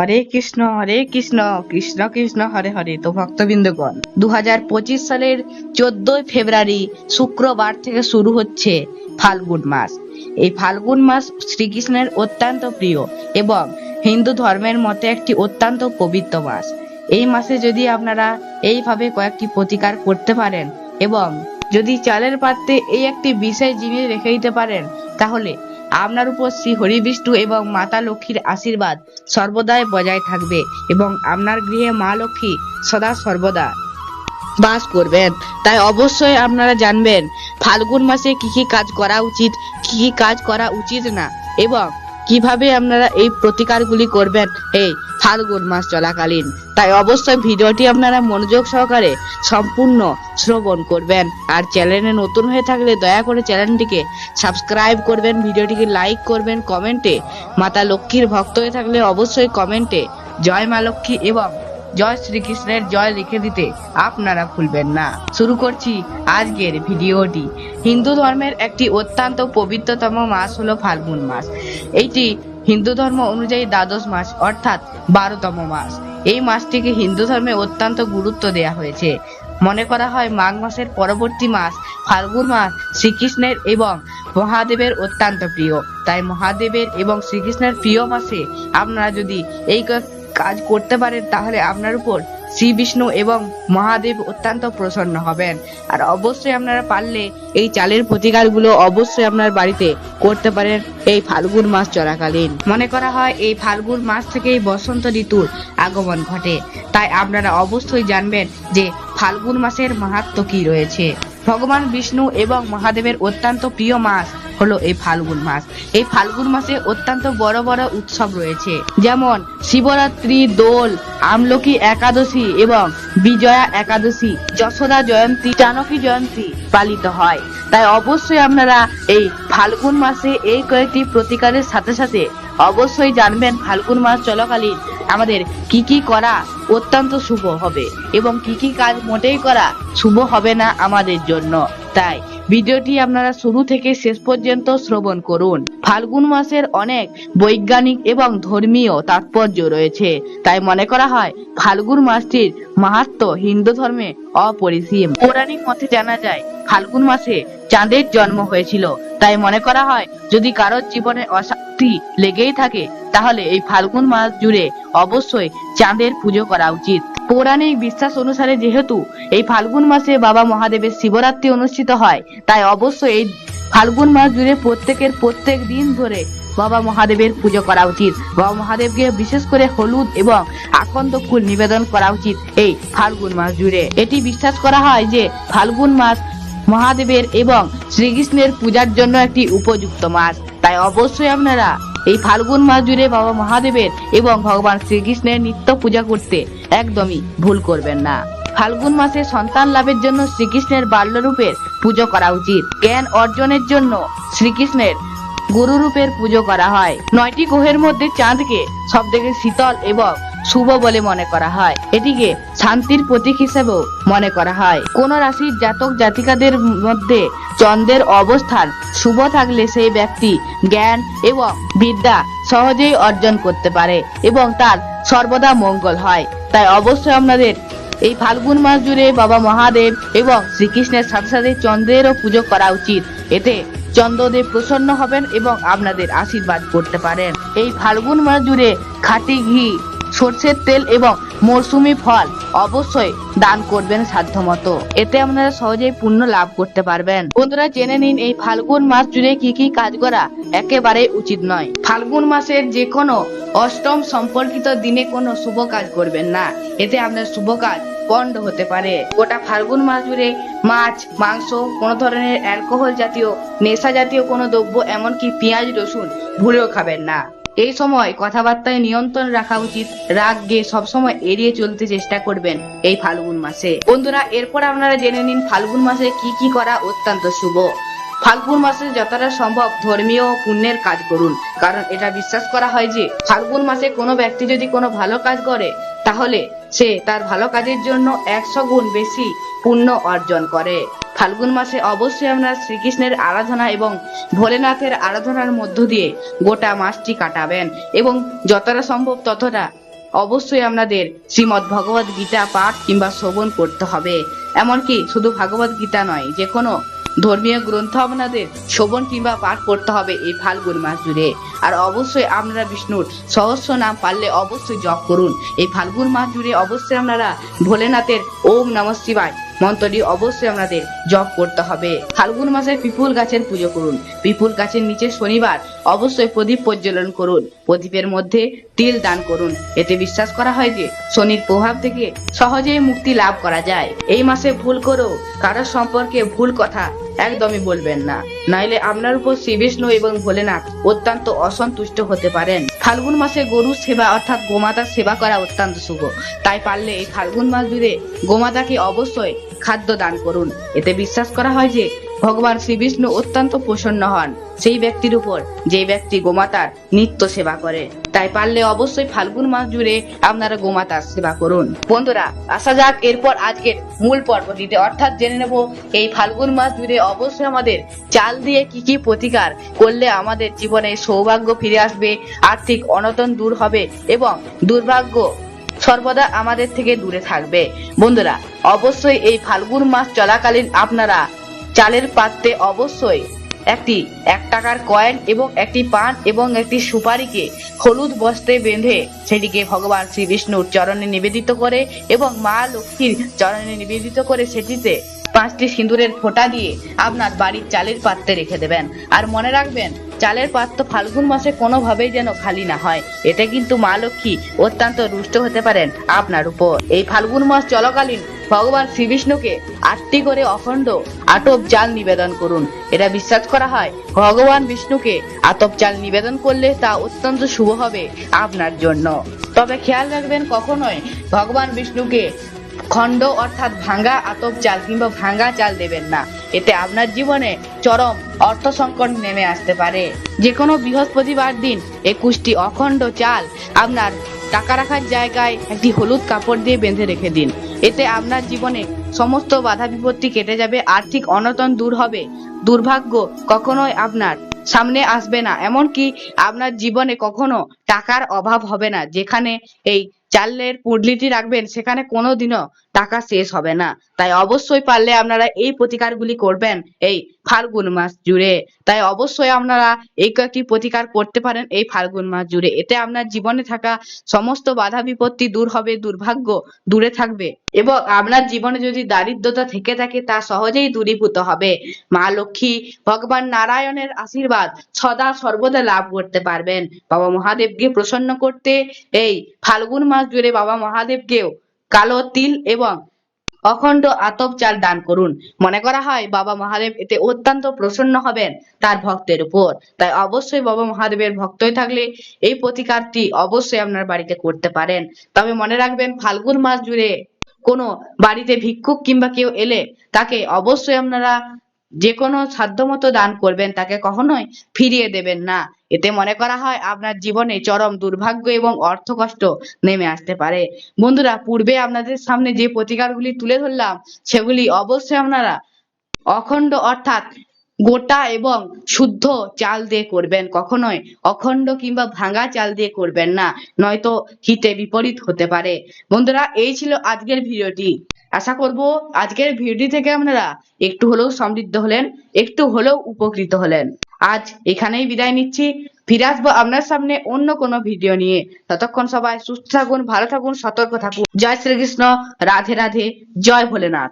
হরে কৃষ্ণ হরে কৃষ্ণ কৃষ্ণ কৃষ্ণ, হরে হরে। তো ভক্তবৃন্দগণ দু হাজার পঁচিশ সালের চোদ্দই ফেব্রুয়ারি শুক্রবার থেকে শুরু হচ্ছে ফাল্গুন মাস। এই ফাল্গুন মাস শ্রীকৃষ্ণের অত্যন্ত প্রিয় এবং হিন্দু ধর্মের মতে একটি অত্যন্ত পবিত্র মাস। এই মাসে যদি আপনারা এইভাবে কয়েকটি প্রতিকার করতে পারেন এবং যদি চালের পাত্রে এই একটি বিশেষ জিনিস রেখে দিতে পারেন, তাহলে আপনার উপর শ্রী হরি বিষ্ণু এবং মাতা লক্ষ্মীর আশীর্বাদ সর্বদাই বজায় থাকবে এবং আপনার গৃহে মা লক্ষ্মী সদা সর্বদা বাস করবেন। তাই অবশ্যই আপনারা জানবেন, ফাল্গুন মাসে কি কি কাজ করা উচিত, কি কি কাজ করা উচিত না, এবং কীভাবে আপনারা এই প্রতিকারগুলি করবেন। এই ফাল্গুন মাস চলাকালীন। তাই অবশ্যই ভিডিওটি আপনারা মনোযোগ সহকারে সম্পূর্ণ শ্রবণ করবেন। আর চ্যানেলে নতুন হয়ে থাকলে দয়া করে চ্যানেলটিকে সাবস্ক্রাইব করবেন, ভিডিওটিকে লাইক করবেন, কমেন্টে মাতা লক্ষ্মীর ভক্ত হয়ে থাকলে অবশ্যই কমেন্টে জয় মা লক্ষ্মী এবং জয় শ্রীকৃষ্ণের জয় লিখে দিতে আপনারা ভুলবেন না। শুরু করছি আজকের ভিডিওটি। হিন্দু ধর্মের একটি অত্যন্ত পবিত্রতম মাস হলো ফাল্গুন মাস। এইটি হিন্দু ধর্ম অনুযায়ী দ্বাদশ মাস, অর্থাৎ বারোতম মাস। এই মাসটিকে হিন্দু ধর্মে অত্যন্ত গুরুত্ব দেওয়া হয়েছে। মনে করা হয়, মাঘ মাসের পরবর্তী মাস ফাল্গুন মাস শ্রীকৃষ্ণের এবং মহাদেবের অত্যন্ত প্রিয়। তাই মহাদেবের এবং শ্রীকৃষ্ণের প্রিয় মাসে আপনারা যদি এই কাজ করতে পারেন, তাহলে আপনার উপর শ্রী বিষ্ণু এবং মহাদেব অত্যন্ত প্রসন্ন হবেন। আর অবশ্যই আপনারা পারলে এই চালের প্রতিকারগুলো অবশ্যই আপনার বাড়িতে করতে পারেন এই ফাল্গুন মাস চলাকালীন। মনে করা হয় এই ফাল্গুন মাস থেকেই বসন্ত ঋতুর আগমন ঘটে। তাই আপনারা অবশ্যই জানবেন যে ফাল্গুন মাসের মাহাত্ম কি রয়েছে। ভগবান বিষ্ণু এবং মহাদেবের অত্যন্ত প্রিয় মাস হলো এই ফাল্গুন মাস। এই ফাল্গুন মাসে অত্যন্ত বড় বড় উৎসব রয়েছে। যেমন শিবরাত্রি, দোল, আমলকি একাদশী এবং বিজয়া একাদশী, যশোদা জয়ন্তী জানকী জয়ন্তী পালিত হয়। তাই অবশ্যই আপনারা এই ফাল্গুন মাসে এই কয়েকটি প্রতিকারের সাথে সাথে অবশ্যই জানবেন ফাল্গুন মাস চলাকালীন আমাদের কি কি করা অত্যন্ত শুভ হবে এবং কি কি কাজ মোটেই করা শুভ হবে না আমাদের জন্য। তাই ভিডিওটি আপনারা শুরু থেকে শেষ পর্যন্ত শ্রবণ করুন। ফাল্গুন মাসের অনেক বৈজ্ঞানিক এবং ধর্মীয় তাৎপর্য রয়েছে। তাই মনে করা হয়, ফাল্গুন মাসটির মাহাত্ম হিন্দু ধর্মে অপরিসীম। পৌরাণিক মতে জানা যায়, ফাল্গুন মাসে চাঁদের জন্ম হয়েছিল। তাই মনে করা হয়, যদি কারোর জীবনে অশান্তি লেগেই থাকে, তাহলে এই ফাল্গুন মাস জুড়ে অবশ্যই চাঁদের পুজো করা উচিত। পৌরাণিক বিশ্বাস অনুসারে যেহেতু এই ফাল্গুন মাসে বাবা মহাদেবের শিবরাত্রি অনুষ্ঠিত হয়, তাই অবশ্যই এই ফাল্গুন মাস জুড়ে প্রত্যেকের প্রত্যেক দিন ধরে বাবা মহাদেবের পুজো করা উচিত। বাবা মহাদেবকে বিশেষ করে হলুদ এবং আকন্দ ফুল নিবেদন করা উচিত এই ফাল্গুন মাস জুড়ে। এটি বিশ্বাস করা হয় যে ফাল্গুন মাস মহাদেবের এবং শ্রীকৃষ্ণের পূজার জন্য একটি উপযুক্ত মাস। তাই অবশ্যই আপনারা এই ফাল্গুন মাস জুড়ে বাবা মহাদেবের এবং ভগবান শ্রীকৃষ্ণের নিত্য পূজা করতে একদমই ভুল করবেন না। ফাল্গুন মাসে সন্তান লাভের জন্য শ্রীকৃষ্ণের বাল্যরূপের পুজো করা উচিত। জ্ঞান অর্জনের জন্য শ্রীকৃষ্ণের গুরুরূপের পুজো করা হয়। নয়টি গ্রহের মধ্যে চাঁদকে সব থেকে শীতল এবং শুভ বলে মনে করা হয়। এটিকে শান্তির প্রতীক হিসেবেও মনে করা হয়। কোন রাশির জাতক জাতিকাদের মধ্যে চন্দ্রের অবস্থান শুভ থাকলে সেই ব্যক্তি জ্ঞান এবং বিদ্যা সহজেই অর্জন করতে পারে এবং তার সর্বদা মঙ্গল হয়। তাই অবশ্যই আপনাদের এই ফাল্গুন মাস জুড়ে বাবা মহাদেব এবং শ্রীকৃষ্ণের সাথে সাথে চন্দ্রেরও পুজো করা উচিত। এতে চন্দ্রদেব প্রসন্ন হবেন এবং আপনাদের আশীর্বাদ করতে পারেন। এই ফাল্গুন মাস জুড়ে খাঁটি ঘি, সর্ষের তেল এবং মরশুমি ফল অবশ্যই দান করবেন সাধ্যমতো। এতে আপনারা সহজেই পুণ্য লাভ করতে পারবেন। বন্ধুরা, জেনে নিন এই ফাল্গুন মাস জুড়ে কি কি কাজ করা একেবারে উচিত নয়। ফাল্গুন মাসের যে কোনো অষ্টম সম্পর্কিত দিনে কোনো শুভ কাজ করবেন না। এতে আপনার শুভ কাজ পণ্ড হতে পারে। গোটা ফাল্গুন মাস জুড়ে মাছ, মাংস, কোনো ধরনের অ্যালকোহল জাতীয়, নেশা জাতীয় কোনো দ্রব্য, এমনকি পেঁয়াজ, রসুন ভুলেও খাবেন না। এই সময় কথাবার্তায় নিয়ন্ত্রণ রাখা উচিত। রাগ গে সবসময় এড়িয়ে চলতে চেষ্টা করবেন এই ফাল্গুন মাসে। বন্ধুরা, এরপর আপনারা জেনে নিন ফাল্গুন মাসে কি কি করা অত্যন্ত শুভ। ফাল্গুন মাসে যতটা সম্ভব ধর্মীয় ও পুণ্যের কাজ করুন। কারণ এটা বিশ্বাস করা হয় যে, ফাল্গুন মাসে কোনো ব্যক্তি যদি কোনো ভালো কাজ করে, তাহলে সে তার ভালো কাজের জন্য একশো গুণ বেশি পুণ্য অর্জন করে। ফাল্গুন মাসে অবশ্যই আমরা শ্রীকৃষ্ণের আরাধনা এবং ভোলেনাথের আরাধনার মধ্য দিয়ে গোটা মাসটি কাটাবেন। এবং যতটা সম্ভব ততটা অবশ্যই আপনাদের শ্রীমদ্ ভগবত গীতা পাঠ কিংবা শ্রবণ করতে হবে। এমনকি শুধু ভগবত গীতা নয়, যে কোনো ধর্মীয় গ্রন্থ আপনাদের শ্রবণ কিংবা পাঠ করতে হবে এই ফাল্গুন মাস জুড়ে। আর অবশ্যই আপনারা বিষ্ণুর সহস্র নাম পারলে অবশ্যই জপ করুন। এই ফাল্গুন মাস জুড়ে অবশ্যই আপনারা ভোলেনাথের ওম নম শিবায় মন্ত্রটি অবশ্যই আপনাদের জপ করতে হবে। ফাল্গুন মাসে পিপুল গাছের পুজো করুন। পিপুল গাছের নিচে শনিবার অবশ্যই প্রদীপ প্রজ্বলন করুন। প্রদীপের মধ্যে তিল দান করুন। এতে বিশ্বাস করা হয় যে, শনির প্রভাব থেকে সহজেই মুক্তি লাভ করা যায়। এই মাসে ভুল করেও কারোর সম্পর্কে ভুল কথা একদমই বলবেন না। নাইলে আপনার উপর শ্রী বিষ্ণু এবং ভোলেনাথ অত্যন্ত অসন্তুষ্ট হতে পারেন। ফাল্গুন মাসে গরুর সেবা অর্থাৎ গোমাতার সেবা করা অত্যন্ত শুভ। তাই পারলে এই ফাল্গুন মাস জুড়ে গোমাতাকে অবশ্যই খাদ্য দান করুন। এতে বিশ্বাস করা হয় যে, ভগবান শ্রীবিষ্ণু অত্যন্ত প্রসন্ন হন। সেই ব্যক্তির উপর যে ব্যক্তি গোমাতার নিত্য সেবা করে। তাই পারলে অবশ্যই ফাল্গুন মাস জুড়ে আপনারা গোমাতার সেবা করুন। বন্ধুরা, আসা যাক এরপর আজকের মূল পর্বটিতে। অর্থাৎ জেনে নেব, এই ফাল্গুন মাস জুড়ে অবশ্যই আমাদের চাল দিয়ে কি কি প্রতিকার করলে আমাদের জীবনে সৌভাগ্য ফিরে আসবে, আর্থিক অনটন দূর হবে এবং দুর্ভাগ্য সর্বদা আমাদের থেকে দূরে থাকবে। বন্ধুরা, অবশ্যই এই ফাল্গুন মাস চলাকালীন আপনারা চালের পাত্রে অবশ্যই একটি, এক টাকার কয়েন এবং একটি পান এবং একটি সুপারিকে হলুদ বস্ত্রে বেঁধে সেটিকে ভগবান শ্রী বিষ্ণুর চরণে নিবেদিত করে এবং মা লক্ষ্মীর চরণে নিবেদিত করে সেটিতে পাঁচটি সিঁদুরের ফোঁটা দিয়ে আপনার বাড়ির চালের পাত্রে রেখে দেবেন। আর মনে রাখবেন, চালের পাত্র ফাল্গুন মাসে কোনোভাবেই যেন খালি না হয়। এতে কিন্তু মা লক্ষ্মী অত্যন্ত রুষ্ট হতে পারেন আপনার উপর। এই ফাল্গুন মাস চলাকালীন ভগবান শ্রী বিষ্ণুকে আটটি করে অখণ্ড আটব চাল নিবেদন করুন। এটা বিশ্বাস করা হয়, ভগবান বিষ্ণুকে আতপ চাল নিবেদন করলে তা অত্যন্ত শুভ হবে আপনার জন্য। তবে খেয়াল রাখবেন, কখনোই ভগবান বিষ্ণুকে খণ্ড অর্থাৎ ভাঙ্গা আতপ চাল কিংবা ভাঙ্গা চাল দেবেন না। এতে আপনার জীবনে চরম অর্থ সংকট নেমে আসতে পারে। যে কোনো বৃহস্পতিবার দিন একুশটি অখণ্ড চাল আপনার টাকা রাখার জায়গায় একটি হলুদ কাপড় দিয়ে বেঁধে রেখে দিন। এতে আপনার জীবনে সমস্ত বাধা বিপত্তি কেটে যাবে, আর্থিক অনটন দূর হবে। দুর্ভাগ্য কখনোই আপনার সামনে আসবে না, এমনকি আপনার জীবনে কখনো টাকার অভাব হবে না। যেখানে এই চালের পুডলিটি রাখবেন, সেখানে কোনোদিনও টাকা শেষ হবে না। তাই অবশ্যই পারলে আপনারা এই প্রতিকারগুলি করবেন, এই ফাল্গুন মাস জুড়ে। তাই অবশ্যই আপনারা এই কয়েকটি প্রতিকার করতে পারেন এই ফাল্গুন মাস জুড়ে। এতে আপনার জীবনে থাকা সমস্ত বাধা বিপত্তি দূর হবে, দুর্ভাগ্য দূরে থাকবে। এবং আপনার জীবনে যদি দারিদ্রতা থেকে থাকে, তা সহজেই দূরীভূত হবে। মা লক্ষ্মী, ভগবান নারায়ণের আশীর্বাদ সদা সর্বদা লাভ করতে পারবেন। বাবা মহাদেবকে প্রসন্ন করতে এই ফাল্গুন মাস জুড়ে বাবা মহাদেবকেও কালো তিল এবং অখণ্ড আতপ চাল দান করুন। মনে করা হয়, বাবা মহাদেব এতে অত্যন্ত প্রসন্ন হবেন তার ভক্তের উপর। তাই অবশ্যই বাবা মহাদেবের ভক্তই থাকলে এই প্রতিকারটি অবশ্যই আপনার বাড়িতে করতে পারেন। তবে মনে রাখবেন, ফাল্গুন মাস জুড়ে কোনো বাড়িতে ভিক্ষুক কিংবা কেউ এলে তাকে অবশ্যই আপনারা যে কোনো সাধ্যমতো দান করবেন, তাকে কখনোই ফিরিয়ে দেবেন না। এতে মনে করা হয়, আপনার জীবনে চরম দুর্ভাগ্য এবং অর্থ কষ্ট নেমে আসতে পারে। বন্ধুরা, পূর্বে আপনাদের সামনে যে প্রতিকারগুলি তুলে ধরলাম, সেগুলি অবশ্যই আপনারা অখণ্ড অর্থাৎ গোটা এবং শুদ্ধ চাল দিয়ে করবেন। কখনোই অখণ্ড কিংবা ভাঙা চাল দিয়ে করবেন না, নয়তো হিতে বিপরীত হতে পারে। বন্ধুরা, এই ছিল আজকের ভিডিওটি। আশা করব আজকের ভিডিও থেকে আপনারা একটু হলেও সমৃদ্ধ হলেন, একটু হলেও উপকৃত হলেন। আজ এখানেই বিদায় নিচ্ছি। ফিরে আসব আপনার সামনে অন্য কোনো ভিডিও নিয়ে। ততক্ষণ সবাই সুস্থ থাকুন, ভালো থাকুন, সতর্ক থাকুন। জয় শ্রীকৃষ্ণ, রাধে রাধে, জয় ভোলেনাথ।